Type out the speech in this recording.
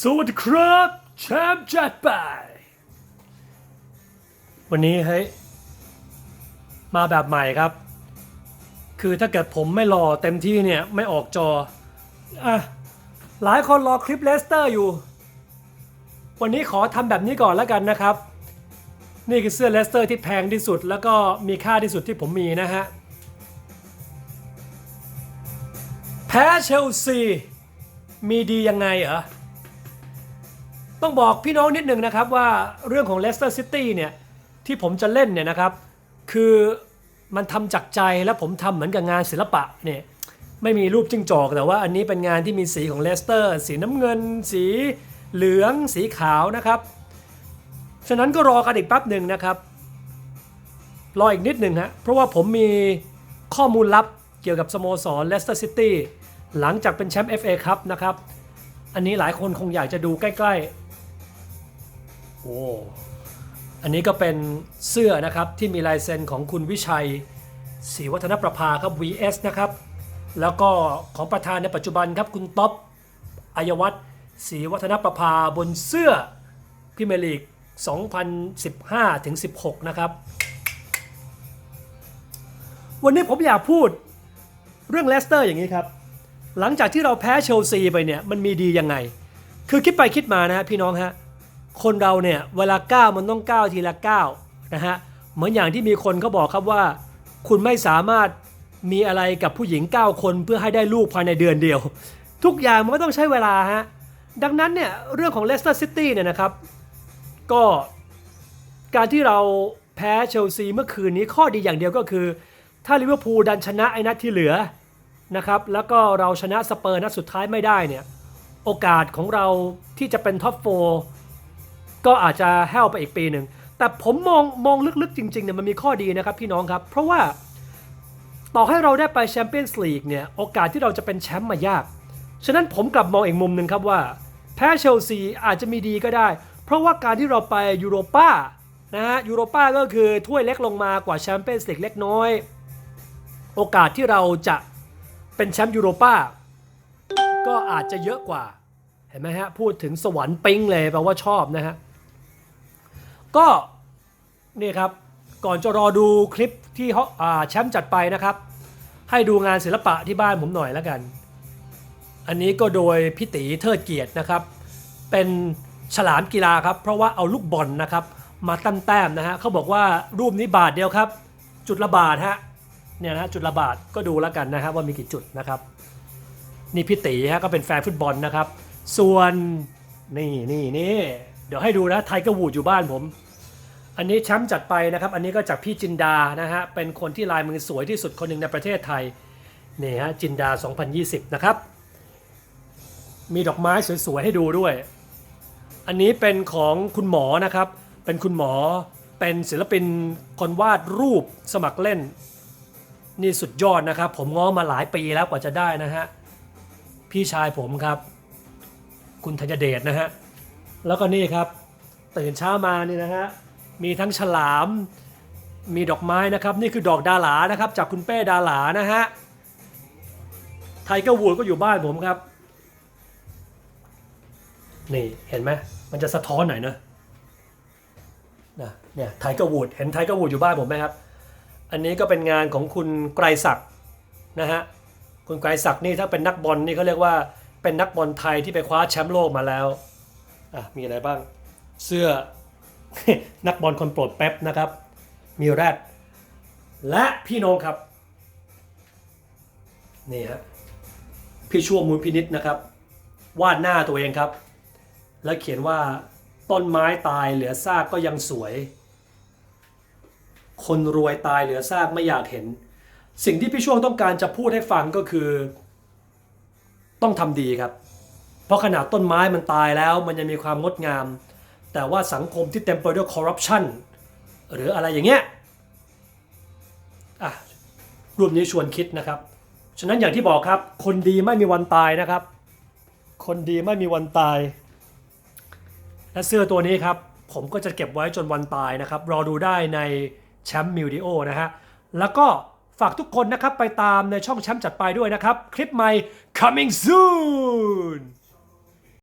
สวัสดีครับแชมป์จัดไป วันนี้เฮ้ยมาแบบใหม่ครับ คือถ้าเกิดผมไม่รอเต็มที่เนี่ย ไม่ออกจออะหลายคนรอคลิปเลสเตอร์อยู่ วันนี้ขอทำแบบนี้ก่อนแล้วกันนะครับ นี่คือเสื้อเลสเตอร์ที่แพงที่สุด แล้วก็มีค่าที่สุดที่ผมมีนะฮะ แพ้เชลซีมีดียังไงเหรอ ต้องบอกพี่น้องนิดนึงนะครับว่าเรื่องของเลสเตอร์ซิตี้เนี่ยที่ผมจะเล่นเนี่ยนะครับ คือมันทำจากใจและผมทำเหมือนกับงานศิลปะเนี่ยไม่มีรูปจิ้งจอก แต่ว่าอันนี้เป็นงานที่มีสีของเลสเตอร์ สีน้ำเงิน สีเหลืองสีขาวนะครับ ฉะนั้นก็รอกันอีกแป๊บหนึ่งนะครับ รออีกนิดหนึ่งฮะเพราะว่าผมมีข้อมูลลับเกี่ยวกับสโมสรเลสเตอร์ซิตี้หลังจากเป็นแชมป์ FA ครับนะครับ อันนี้หลายคนคงอยากจะดูใกล้ ๆ โอ้อันนี้ก็เป็นเสื้อนะครับที่มีลายเซ็นของคุณวิชัยศรีวัฒนประภาครับ VS นะครับ แล้วก็ของประธานในปัจจุบันครับคุณท็อปอายวัฒน์ศรีวัฒนประภาบนเสื้อพรีเมลีก 2015 ถึง 16 นะครับ วันนี้ผมอยากพูดเรื่องเลสเตอร์อย่างนี้ครับ หลังจากที่เราแพ้เชลซีไปเนี่ยมันมีดียังไง คือคิดไปคิดมานะฮะพี่น้องฮะ คนเราเนี่ยเวลาก้าวมันต้องก้าวทีละก้าวนะฮะเหมือนอย่างที่มีคนเขาบอกครับว่า คุณไม่สามารถมีอะไรกับผู้หญิง 9 คนเพื่อให้ได้ลูกภายในเดือนเดียว ทุกอย่างมันก็ต้องใช้เวลาฮะดังนั้นเนี่ยเรื่องของเลสเตอร์ซิตี้เนี่ยนะครับ ก็การที่เราแพ้เชลซีเมื่อคืนนี้ข้อดีอย่างเดียวก็คือ ถ้าลิเวอร์พูลดันชนะไอ้นัดที่เหลือนะครับแล้วก็เราชนะสเปอร์นัดสุดท้ายไม่ได้เนี่ยโอกาสของเราที่จะเป็นท็อปโฟ ก็อาจจะแห้วไปอีกปีหนึ่งแต่ผมมองมองลึกๆจริงๆเนี่ยมันมีข้อดีนะครับพี่น้องครับ เพราะว่าต่อให้เราได้ไปแชมเปี้ยนส์ลีกเนี่ยโอกาสที่เราจะเป็นแชมป์มายาก ฉะนั้นผมกลับมองอีกมุมหนึ่งครับว่า แพ้เชลซีอาจจะมีดีก็ได้ เพราะว่าการที่เราไปยูโรป้านะฮะยูโรป้าก็คือถ้วยเล็กลงมากว่าแชมเปี้ยนส์ลีกเล็กน้อย โอกาสที่เราจะเป็นแชมป์ยูโรป้าก็อาจจะเยอะกว่า เห็นไหมฮะ พูดถึงสวรรค์ปิ๊งเลยแปลว่าชอบนะฮะ ก็นี่ครับก่อนจะรอดูคลิปที่เขาแชมป์จัดไปนะครับ ให้ดูงานศิลปะที่บ้านผมหน่อยแล้วกัน อันนี้ก็โดยพิตีเทิดเกียรตินะครับ เป็นฉลามกีฬาครับ เพราะว่าเอาลูกบอลนะครับมาตั้มแต้มนะฮะเขาบอกว่ารูปนี้บาทเดียวครับ จุดละบาทฮะเนี่ยนะจุดละบาทก็ดูแล้วกันนะครับว่ามีกี่จุดนะครับ นี่พี่ตีฮะก็เป็นแฟนฟุตบอลนะครับ ส่วนนี่นี่นี่ ดี๋ยวให้ดูนะไทเกอร์วูดอยู่บ้านผม อันนี้แชมป์จัดไปนะครับ อันนี้ก็จากพี่จินดานะฮะ เป็นคนที่ลายมือสวยที่สุดคนหนึ่งในประเทศไทย นี่ฮะจินดา 2020 นะครับ มีดอกไม้สวยๆให้ดูด้วย อันนี้เป็นของคุณหมอนะครับ เป็นคุณหมอ เป็นศิลปินคนวาดรูปสมัครเล่น นี่สุดยอดนะครับ ผมง้อมาหลายปีแล้วกว่าจะได้นะฮะ พี่ชายผมครับ คุณธัญเดชนะฮะ แล้วก็นี่ครับตื่นเช้ามานี่นะฮะมีทั้งฉลาม มีดอกไม้นะครับนี่คือดอกดาหลานะครับจากคุณเป้ดาหลานะฮะไทเกอร์วูดก็อยู่บ้านผมครับ นี่เห็นไหมมันจะสะท้อนหน่อยเนะนะเนี่ยไทเกอร์วูดเห็นไทเกอร์วูดอยู่บ้านผมไหมครับ อันนี้ก็เป็นงานของคุณไกรศักดิ์นะฮะคุณไกรศักดิ์นี่ถ้าเป็นนักบอลนี่เขาเรียกว่าเป็นนักบอลไทยที่ไปคว้าแชมป์โลกมาแล้ว อะมีอะไรบ้าง เสื้อนักบอลคนโปรดแป๊บนะครับมีแรดและพี่น้องครับ นี่ฮะพี่ชั่วมูลพินิษนะครับ วาดหน้าตัวเองครับ แล้วเขียนว่าต้นไม้ตายเหลือซากก็ยังสวย คนรวยตายเหลือซากไม่อยากเห็น สิ่งที่พี่ช่วงต้องการจะพูดให้ฟังก็คือ ต้องทำดีครับ ราะขนาดต้นไม้มันตายแล้วมันยังมีความงดงาม แต่ว่าสังคมที่เต็มไปด้วยคอร์รัปชันหรืออะไรอย่างเงี้ยอะรูปนี้ชวนคิดนะครับ ฉะนั้นอย่างที่บอกครับ คนดีไม่มีวันตายนะครับ คนดีไม่มีวันตาย และเสื้อตัวนี้ครับ ผมก็จะเก็บไว้จนวันตายนะครับ รอดูได้ในแชมป์มิวดิโอนะฮะ แล้วก็ฝากทุกคนนะครับไปตามในช่องแชมป์จัดไปด้วยนะครับ คลิปใหม่ coming soon